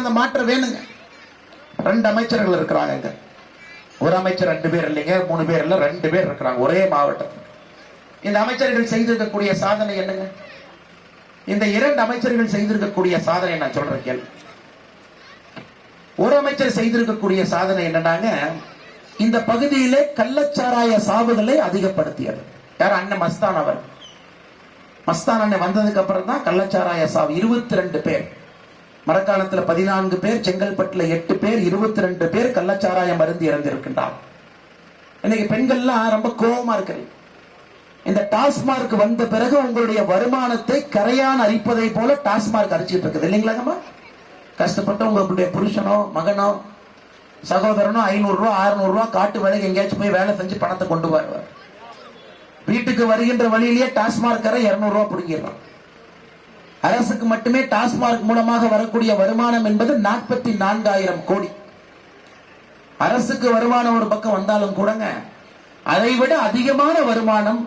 மாவட்டத்தில் அந்த மாற்றம் வேணுங்க. ரெண்டு அமைச்சர்கள் இருக்கிறாங்க இங்க ஒரு அமைச்சர் ரெண்டு பேர் இல்லைங்க மூணு பேர் இல்ல ரெண்டு பேர் இருக்கிறாங்க ஒரே மாவட்டத்தில் இந்த அமைச்சர்கள் செய்திருக்கக்கூடிய சாதனை என்னங்க? இந்த இரண்டு அமைச்சர்கள் செய்திருக்கக்கூடிய சாதனை நான் சொல்றேன் கேள்வி. ஒரு அமைச்சர் செய்திருக்கக்கூடிய சாதனை என்னன்னாங்க இந்த பகுதியிலே கள்ளச்சாராய சாவுகளை அதிகப்படுத்தியது. யார்? அண்ணன் மஸ்தான் அவர். மஸ்தான் அண்ணன் வந்ததுக்கு அப்புறம் தான் கள்ளச்சாராய சாவு. இருபத்தி ரெண்டு பேர். மரக்காலத்துல பதினான்கு பேர் செங்கல்பட்டுல எட்டு பேர் இருபத்தி ரெண்டு பேர் கள்ளச்சாராயம் மருந்து இறந்திருக்கின்றார். இன்னைக்கு பெண்கள்லாம் ரொம்ப கோபமா இருக்கிறது இந்த டாஸ்மார்க் வந்த பிறகு உங்களுடைய வருமானத்தை கரையான் அரிப்பதை போல டாஸ்மார்க் அரிச்சுட்டு இருக்குது. இல்லைங்களாங்கம்மா கஷ்டப்பட்டு உங்களுடைய புருஷனோ மகனோ சகோதரனோ ஐநூறு ரூபா அறுநூறு ரூபா காட்டு வேலைக்கு எங்கேயாச்சும் போய் வேலை செஞ்சு பணத்தை கொண்டு வருவார். வீட்டுக்கு வருகின்ற வழியிலேயே டாஸ்மார்க் கரை இருநூறு ரூபா பிடிங்கிடுறான் அரசுக்கு மட்டுமே டாஸ்மார்க் மூலமாக வரக்கூடிய வருமானம் என்பது நாற்பத்தி நான்காயிரம் கோடி. அரசுக்கு வருமானம் ஒரு பக்கம் வந்தாலும் கூடங்க அதை விட அதிகமான வருமானம்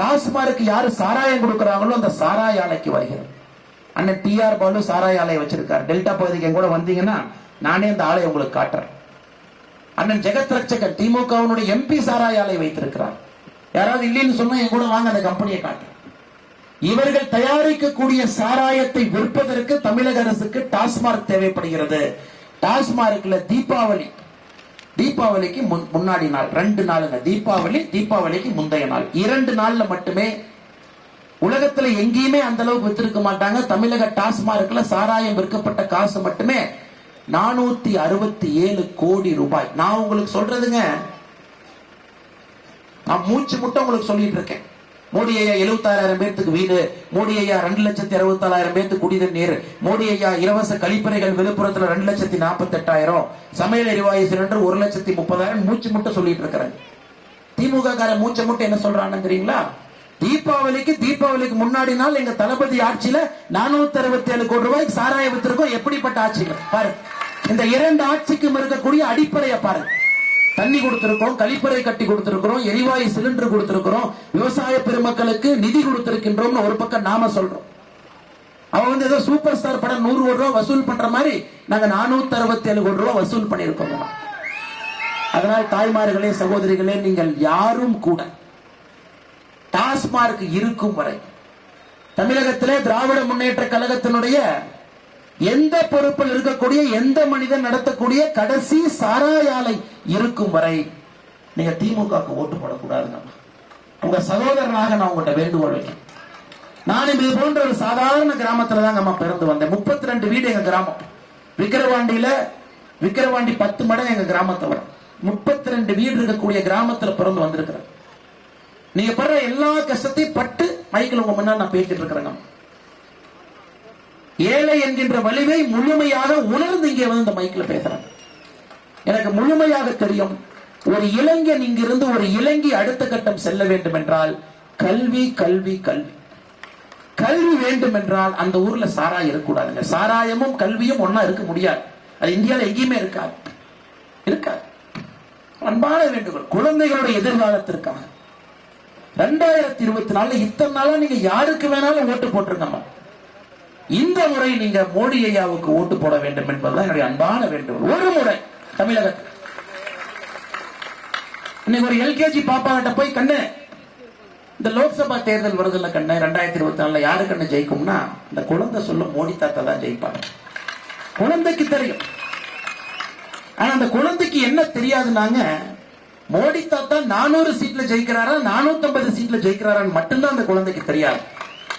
டாஸ்மார்க்கு யாரு சாராயம் கொடுக்கிறாங்களோ அந்த சாராய ஆலைக்கு வருகிறது. அண்ணன் டி ஆர் பாலு சாராய ஆலையை வச்சிருக்காரு. டெல்டா பகுதிக்கு கூட வந்தீங்கன்னா நானே அந்த ஆலையை உங்களுக்கு காட்டுறேன். அண்ணன் ஜெகத் ரட்சகன் திமுகவினுடைய எம்பி சாராய ஆலை வைத்திருக்கிறார். யாராவது இல்லைன்னு சொன்னா என் கூட வாங்க அந்த கம்பெனியை காட்டுறேன். இவர்கள் தயாரிக்கக்கூடிய சாராயத்தை விற்பதற்கு தமிழக அரசுக்கு டாஸ்மார்க் தேவைப்படுகிறது. டாஸ்மார்க்ல தீபாவளி. தீபாவளிக்கு முன்- முன்னாடி நாள் ரெண்டு நாளுங்க. தீபாவளி தீபாவளிக்கு முந்தைய நாள். இரண்டு நாள்ல மட்டுமே உலகத்துல எங்கேயுமே அந்த அளவுக்கு வித்திருக்க மாட்டாங்க. தமிழக டாஸ்மார்க்ல சாராயம் விற்கப்பட்ட காசு மட்டுமே நானூத்தி அறுபத்தி ஏழு கோடி ரூபாய். நான் உங்களுக்கு சொல்றதுங்க நான் மூச்சு முட்டை உங்களுக்கு சொல்லிட்டு இருக்கேன். மோடி ஐயா எழுபத்தாயிரம் பேர்த்துக்கு வீடு மோடி ஐயா ரெண்டு லட்சத்தி அறுபத்தாயிரம் பேர்த்துக்கு குடித நீர் மோடி ஐயா இலவச கழிப்பறைகள் விழுப்புரத்துல ரெண்டு லட்சத்தி நாற்பத்தி எட்டாயிரம் சமையல் எரிவாயு சிலிண்டர் ஒரு லட்சத்தி முப்பதாயிரம் மூச்சு மட்டும் சொல்லிட்டு இருக்கிறாங்க திமுக கார மூச்சை மட்டும் என்ன சொல்றான்னு தீபாவளிக்கு தீபாவளிக்கு முன்னாடி நாள் எங்க தளபதி ஆட்சியில நானூத்தி அறுபத்தி ஏழு கோடி ரூபாய்க்கு சாராய வித்திருக்கோம். எப்படிப்பட்ட ஆட்சிகள்? பாரு. இந்த இரண்டு ஆட்சிக்கும் இருக்கக்கூடிய அடிப்படையை பாருங்க. தண்ணி கொடுத்திருக்கிறோம் கழிப்பறை கட்டி கொடுத்திருக்கிறோம் எரிவாயு சிலிண்டர் கொடுத்திருக்கிறோம் விவசாய பெருமக்களுக்கு நிதி கொடுத்திருக்கின்றோம்னு ஒரு பக்கம் நாம சொல்றோம். அவன் வந்து ஏதோ சூப்பர் ஸ்டார் படம் நூறு கோடி ரூபாய் வசூல் பண்ற மாதிரி நாங்க நானூத்தி அறுபத்தி ஏழு கோடி ரூபாய் வசூல் பண்ணிருக்கோம் அதனால் தாய்மார்களே சகோதரிகளே நீங்கள் யாரும் கூட டாஸ்மார்க் இருக்கும் வரை தமிழகத்திலே திராவிட முன்னேற்ற கழகத்தினுடைய எந்த பொறுப்பில் இருக்கக்கூடிய எந்த மனிதன் நடத்தக்கூடிய கடைசி சாராயாலை இருக்கும் வரை நீங்க திமுக ஓட்டு போடக்கூடாதுங்க. உங்க சகோதரனாக நான் உங்கள்கிட்ட வேண்டுகோள் வைக்கிறேன். நான் இது போன்ற ஒரு சாதாரண கிராமத்துல தான் அம்மா பிறந்து வந்தேன். முப்பத்தி ரெண்டு வீடு எங்க கிராமம். விக்கிரவாண்டியில விக்கிரவாண்டி பத்து மடங்கு எங்க கிராமத்தை வரும் முப்பத்தி ரெண்டு வீடு இருக்கக்கூடிய கிராமத்துல பிறந்து வந்திருக்கிறேன். நீங்க படுற எல்லா கஷ்டத்தையும் பட்டு மைக்கில் உங்க முன்னாடி நான் பேசிட்டு இருக்கிறேங்க ஏழை என்கின்ற வலிமை முழுமையாக உணர்ந்து இங்கே வந்து இந்த மைக்கில் பேசுறாங்க. எனக்கு முழுமையாக தெரியும் ஒரு இளைஞன் இங்கிருந்து ஒரு இளைஞி அடுத்த கட்டம் செல்ல வேண்டும் என்றால் கல்வி கல்வி கல்வி. கல்வி வேண்டும் என்றால் அந்த ஊர்ல சாராயம் இருக்கக்கூடாதுங்க. சாராயமும் கல்வியும் ஒண்ணா இருக்க முடியாது. அது இந்தியாவில் எங்கேயுமே இருக்காது. இருக்காது. அன்பான வேண்டுகோள். குழந்தைகளுடைய எதிர்காலத்திற்காக. ரெண்டாயிரத்தி இருபத்தி நாலுல இத்தனை நாளா நீங்க யாருக்கு வேணாலும் ஓட்டு போட்டிருங்கம்மா. இந்த முறை நீங்க மோடி ஐயாவுக்கு ஓட்டு போட வேண்டும் என்பதுதான் என்னுடைய அன்பான வேண்டும் ஒரு முறை தமிழகத்தில் இன்னைக்கு ஒரு எல்கேஜி பாப்பா கிட்ட போய் கண்ணு இந்த லோக்சபா தேர்தல் வருதுல்ல கண்ணு ரெண்டாயிரத்தி இருபத்தி நாலுல யாரு கண்ணு ஜெயிக்கும்னா இந்த குழந்தை சொல்லும் மோடி தாத்தா தான் ஜெயிப்பாங்க. குழந்தைக்கு தெரியும். ஆனா அந்த குழந்தைக்கு என்ன தெரியாதுன்னாங்க மோடி தாத்தா நானூறு சீட்ல ஜெயிக்கிறாரா நானூத்தி ஐம்பது சீட்ல ஜெயிக்கிறாரான்னு மட்டும்தான் அந்த குழந்தைக்கு தெரியாது.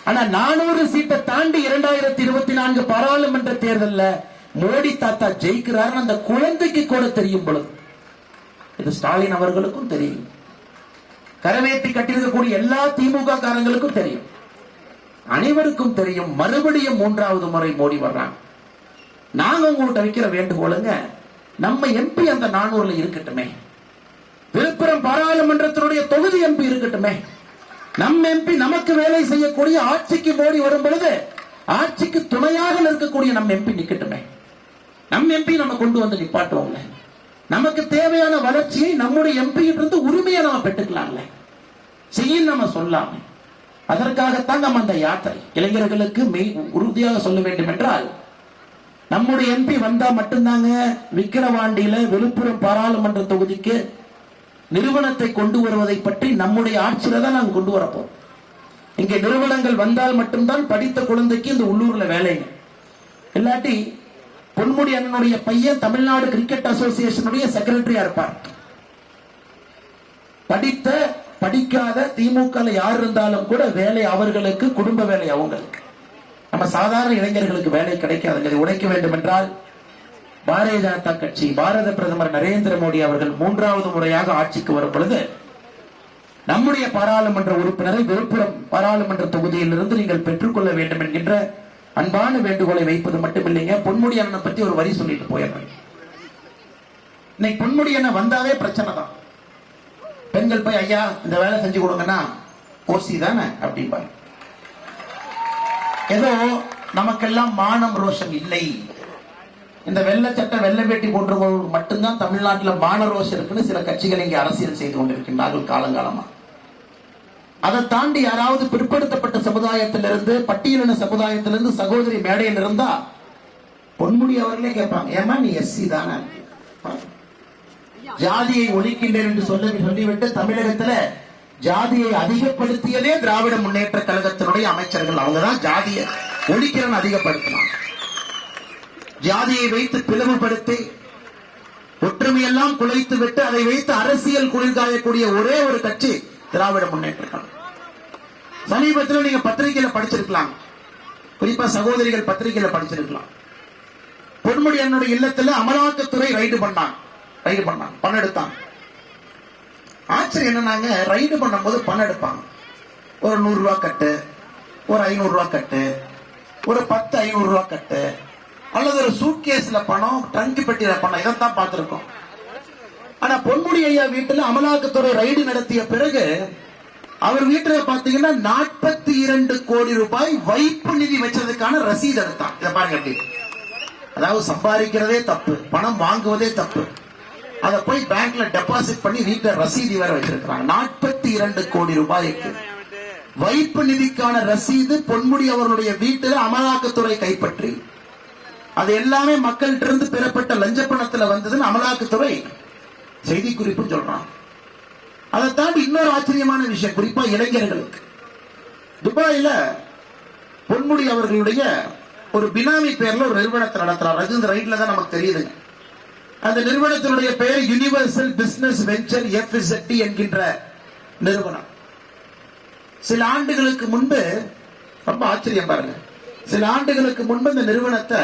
ஆனா நானூறு சீட்டை தாண்டி இரண்டாயிரத்தி இருபத்தி நான்கு பாராளுமன்ற தேர்தலில் மோடி தாத்தா ஜெயிக்கிறாருன்னு அந்த குழந்தைக்கு கூட தெரியும் பொழுது. இது ஸ்டாலின் அவர்களுக்கும் தெரியும். கரவேற்றி கட்டியிருக்கக்கூடிய எல்லா திமுக காரங்களுக்கும் தெரியும். அனைவருக்கும் தெரியும் மறுபடியும் மூன்றாவது முறை மோடி வர்றாங்க. நாங்க உங்கள்கிட்ட வைக்கிற வேண்டுகோளுங்க நம்ம எம்பி அந்த நானூறுல இருக்கட்டுமே. விழுப்புரம் பாராளுமன்றத்தினுடைய தொகுதி எம்பி இருக்கட்டுமே. நம் எம்பி நமக்கு வேலை செய்யக்கூடிய ஆட்சிக்கு மோடி வரும் பொழுது ஆட்சிக்கு துணையாக நிற்கக்கூடிய நம் எம்பி நிக்கட்டுமே. நம் எம்பி நம்ம கொண்டு வந்து நிப்பாட்டுவோம்ல. நமக்கு தேவையான வளர்ச்சியை நம்முடைய எம்பி இருந்து உரிமையை நம்ம பெற்றுக்கலாம்ல. செய்யும் நம்ம சொல்லாம. அதற்காகத்தான் நம்ம அந்த யாத்திரை. இளைஞர்களுக்கு மெய் உறுதியாக சொல்ல வேண்டும் என்றால் நம்முடைய எம்பி வந்தா மட்டும்தாங்க விக்கிரவாண்டியில விழுப்புரம் பாராளுமன்ற தொகுதிக்கு நிறுவனத்தை கொண்டு வருவதை பற்றி நம்முடைய ஆட்சியில தான் நாங்கள் கொண்டு வரப்போம் இங்க நிறுவனங்கள் வந்தால் மட்டும்தான் படித்த குழந்தைக்கு இந்த உள்ளூர்ல வேலைங்க. இல்லாட்டி பொன்முடி அண்ணனுடைய பையன் தமிழ்நாடு கிரிக்கெட் அசோசியேஷனுடைய செக்ரட்டரியா இருப்பார். படித்த படிக்காத திமுக யார் இருந்தாலும் கூட வேலை அவர்களுக்கு குடும்ப வேலை அவங்களுக்கு. நம்ம சாதாரண இளைஞர்களுக்கு வேலை கிடைக்காது உடைக்க வேண்டும் என்றால் பாரதிய ஜனதா கட்சி பாரத பிரதமர் நரேந்திர மோடி அவர்கள் மூன்றாவது முறையாக ஆட்சிக்கு வரும் பொழுது நம்முடைய பாராளுமன்ற உறுப்பினரை விழுப்புரம் பாராளுமன்ற தொகுதியிலிருந்து நீங்கள் பெற்றுக்கொள்ள வேண்டும் என்கின்ற அன்பான வேண்டுகோளை வைப்பது மட்டுமில்லைங்க. பொன்முடி அண்ணனை பத்தி ஒரு வரி சொல்லிட்டு போயிடுறேன். இன்னைக்கு பொன்முடி அண்ணன் வந்தாவே பிரச்சனை தான். பெண்கள் போய் ஐயா இந்த வேலை செஞ்சு கொடுங்கன்னா ஓசி தானே? அப்படிம்பாங்க ஏதோ நமக்கெல்லாம் மானம் ரோஷம் இல்லை. இந்த வெள்ள சட்டை வெள்ள வேட்டி போன்றவர்களுக்கு மட்டும்தான் தமிழ்நாட்டில் மானரோஷம் இருக்குன்னு சில கட்சிகள் இங்கே அரசியல் செய்து கொண்டிருக்கின்றார்கள் காலங்காலமா. அதை தாண்டி யாராவது பிற்படுத்தப்பட்ட சமுதாயத்திலிருந்து பட்டியலின சமுதாயத்திலிருந்து சகோதரி மேடையில் இருந்தா பொன்முடி அவர்களே கேட்பாங்க ஏமா நீ எஸ்சி தானே? ஜாதியை ஒழிக்கின்றேன் என்று சொல்ல சொல்லிவிட்டு தமிழகத்துல ஜாதியை அதிகப்படுத்தியதே திராவிட முன்னேற்ற கழகத்தினுடைய அமைச்சர்கள். அவங்கதான் ஜாதியை ஒழிக்கிறன்னு அதிகப்படுத்தினாங்க. ஜாதியை வைத்து பிளவுபடுத்தி ஒற்றுமையெல்லாம் குலைத்து விட்டு அதை வைத்து அரசியல் குளிர்காயக்கூடிய ஒரே ஒரு கட்சி திராவிட முன்னேற்ற கழகம். சமீபத்தில் நீங்க பத்திரிகையில படிச்சிருக்கலாம். குறிப்பா சகோதரிகள் பத்திரிகையில படிச்சிருக்கலாம். பொன்முடி என்னுடைய இல்லத்துல அமலாக்கத்துறை ரைடு பண்ணாங்க. ரைடு பண்ணாங்க. பணம் எடுத்தாங்க. ஆச்சரியம் என்னன்னாங்க ரைடு பண்ணும்போது பணம் எடுப்பாங்க. ஒரு நூறு ரூபாய் கட்டு ஒரு ஐநூறு ரூபா கட்டு ஒரு பத்து ஐநூறு ரூபாய் கட்டு. அல்லது ஒரு சூட்கேஸ்ல பணம் ட்ரங்க் பெட்டியில பணம் இதைத்தான் பார்த்திருக்கோம். ஆனா பொன்முடி ஐயா வீட்டுல அமலாக்கத்துறை ரைடு நடத்திய பிறகு அவர் வீட்டுல பாத்தீங்கன்னா நாற்பத்தி இரண்டு கோடி ரூபாய் வைப்பு நிதி வச்சதுக்கான ரசீது எடுத்தான். இதை பாருங்க அதாவது சம்பாதிக்கிறதே தப்பு பணம் வாங்குவதே தப்பு. அதை போய் பேங்க்ல டெபாசிட் பண்ணி வீட்டுல ரசீது வேற வச்சிருக்கிறாங்க. நாற்பத்தி இரண்டு கோடி ரூபாய்க்கு. வைப்பு நிதிக்கான ரசீது பொன்முடி அவர்களுடைய வீட்டில் அமலாக்கத்துறை கைப்பற்றி. அது எல்லாமே மக்கள்கிட்ட இருந்து பெறப்பட்ட லஞ்ச பணத்துல வந்ததுன்னு அமலாக்கத்துறை செய்தி குறிப்பு சொல்றான் அதை தாண்டி இன்னொரு ஆச்சரியமான விஷயம் குறிப்பா இளைஞர்களுக்கு. துபாயில பொன்முடி அவர்களுடைய ஒரு பினாமி பேர்ல ஒரு நிறுவனத்தை நடத்துறாரு அது இந்த ரைட்ல தான் நமக்கு தெரியுதுங்க அந்த நிறுவனத்தினுடைய பெயர் யுனிவர்சல் பிசினஸ் வெஞ்சர் எஃப்இசட்டி என்கின்ற நிறுவனம். சில ஆண்டுகளுக்கு முன்பு ரொம்ப ஆச்சரியம் பாருங்க. சில ஆண்டுகளுக்கு முன்பு இந்த நிறுவனத்தை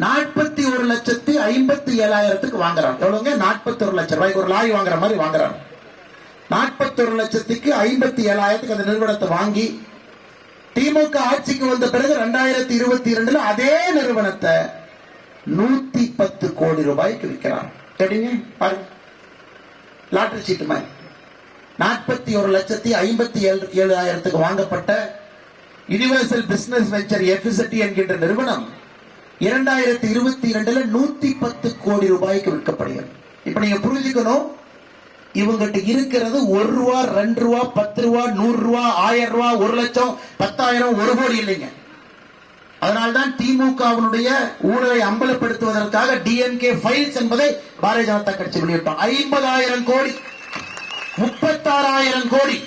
நாற்பத்தி ஒரு லட்சத்தி ஐம்பத்தி ஏழாயிரத்துக்கு வாங்குறான். எவ்வளவுங்க? நாற்பத்தி ஒரு லட்சம் ரூபாய்க்கு ஒரு லாய் வாங்குற மாதிரி வாங்குறாங்க நாற்பத்தி ஒரு லட்சத்துக்கு ஐம்பத்தி ஏழாயிரத்துக்கு அந்த நிறுவனத்தை வாங்கி திமுக ஆட்சிக்கு வந்த பிறகு ரெண்டாயிரத்தி இருபத்தி இரண்டுல அதே நிறுவனத்தை நூத்தி பத்து கோடி ரூபாய்க்கு விற்கிறான். எப்படிங்க பாருங்க. லாட்டரி சீட்டு மாதிரி. நாற்பத்தி ஒரு லட்சத்தி ஐம்பத்தி ஏழு ஏழாயிரத்துக்கு வாங்கப்பட்ட யுனிவர்சல் பிசினஸ் வெஞ்சர் எஃபிசிட்டி என்கின்ற நிறுவனம் இரண்டாயிரத்தி இருபத்தி இரண்டுல நூத்தி பத்து கோடி ரூபாய்க்கு விற்கப்படுகிறது. இப்ப நீங்க புரிஞ்சுக்கணும் இவங்கிட்ட இருக்கிறது ஒரு ரூபா ரெண்டு ரூபா பத்து ரூபா நூறு ரூபா ஆயிரம் ரூபா ஒரு லட்சம் பத்தாயிரம் ஒரு கோடி இல்லைங்க. அதனால்தான் திமுகவினுடைய ஊழலை அம்பலப்படுத்துவதற்காக டிஎன்கே ஃபைல்ஸ் என்பதை பாரதிய ஜனதா கட்சி வெளியிட்டோம் ஐம்பதாயிரம் கோடி முப்பத்தாறாயிரம் கோடி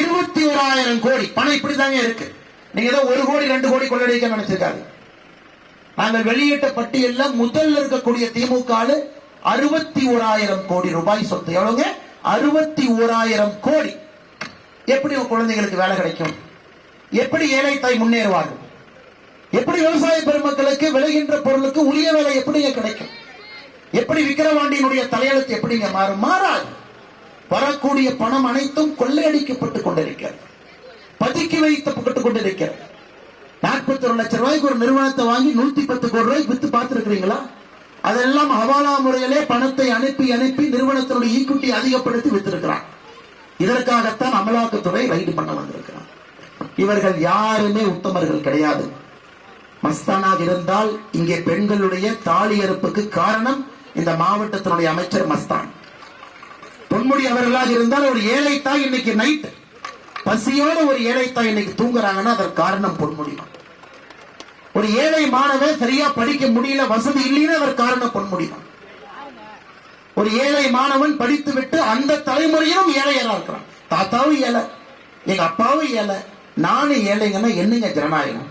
இருபத்தி ஓராயிரம் கோடி பணம் இப்படிதாங்க இருக்கு. நீங்க ஏதோ ஒரு கோடி ரெண்டு கோடி கொள்ளடிக்க நினைச்சிருக்காங்க நாங்கள் வெளியிட்ட பட்டியல்ல முதல்ல இருக்கக்கூடிய திமுக அறுபத்தி ஓராயிரம் கோடி ரூபாய் சொத்து. எவ்வளவுங்க? அறுபத்தி ஓராயிரம் கோடி. எப்படி குழந்தைகளுக்கு வேலை கிடைக்கும்? எப்படி ஏழை தாய் முன்னேறுவார்கள்? எப்படி விவசாய பெருமக்களுக்கு விளைகின்ற பொருளுக்கு உரிய வேலை எப்படிங்க கிடைக்கும்? எப்படி விக்கிரவாண்டியினுடைய தலையெழுத்து எப்படிங்க மாறும்? மாறாது. வரக்கூடிய பணம் அனைத்தும் கொள்ளையடிக்கப்பட்டுக் கொண்டிருக்கிறது. பதுக்கி வைக்கப்பட்டுக் கொண்டிருக்கிறது. நாற்பத்தி ஒரு லட்சம் ரூபாய்க்கு ஒரு நிறுவனத்தை வாங்கி நூத்தி பத்து கோடி ரூபாய்க்கு வித்து பார்த்திருக்கிறீங்களா? அதெல்லாம் ஹவாலா முறையிலே பணத்தை அனுப்பி அனுப்பி நிறுவனத்தினுடைய ஈக்குட்டி அதிகப்படுத்தி வித்திருக்கிறான். இதற்காகத்தான் அமலாக்கத்துறை ரைடு பண்ண வந்திருக்கிறான். இவர்கள் யாருமே உத்தமர்கள் கிடையாது. மஸ்தானாக இருந்தால் இங்கே பெண்களுடைய தாலி அறுப்புக்கு காரணம் இந்த மாவட்டத்தினுடைய அமைச்சர் மஸ்தான். பொன்முடி அவர்களாக இருந்தால் ஒரு ஏழை தாய் இன்னைக்கு நைட் பசியோட ஒரு ஏழை தாய் இன்னைக்கு தூங்குறாங்கன்னா அதற்கு காரணம் பொன்முடி. ஒரு ஏழை மாணவன் சரியா படிக்க முடியல வசதி இல்லைன்னு அவர் காரணம் பண்ண முடியும் ஒரு ஏழை மாணவன் படித்து விட்டு அந்த தலைமுறையிலும் ஏழையெல்லாம் இருக்கிறான். தாத்தாவும் ஏழை எங்க அப்பாவும் ஏழை நானும் ஏழைங்கன்னா என்னங்க ஜனநாயகம்?